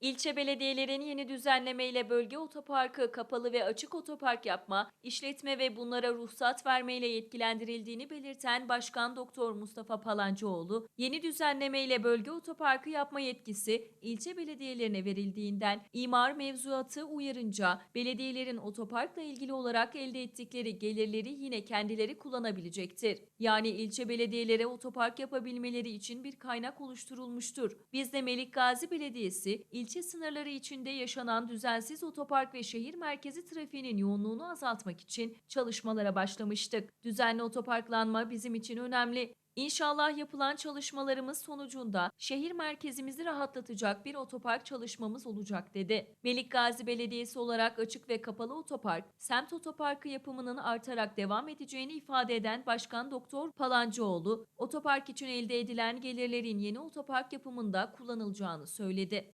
İlçe belediyelerinin yeni düzenlemeyle bölge otoparkı, kapalı ve açık otopark yapma, işletme ve bunlara ruhsat vermeyle yetkilendirildiğini belirten Başkan Doktor Mustafa Palancıoğlu, yeni düzenlemeyle bölge otoparkı yapma yetkisi ilçe belediyelerine verildiğinden imar mevzuatı uyarınca belediyelerin otoparkla ilgili olarak elde ettikleri gelirleri yine kendileri kullanabilecektir. Yani ilçe belediyelere otopark yapabilmeleri için bir kaynak oluşturulmuştur. Biz de Melik Gazi Belediyesi, ilçe sınırları içinde yaşanan düzensiz otopark ve şehir merkezi trafiğinin yoğunluğunu azaltmak için çalışmalara başlamıştık. Düzenli otoparklanma bizim için önemli. İnşallah yapılan çalışmalarımız sonucunda şehir merkezimizi rahatlatacak bir otopark çalışmamız olacak dedi. Melik Gazi Belediyesi olarak açık ve kapalı otopark, semt otoparkı yapımının artarak devam edeceğini ifade eden Başkan Doktor Palancıoğlu, otopark için elde edilen gelirlerin yeni otopark yapımında kullanılacağını söyledi.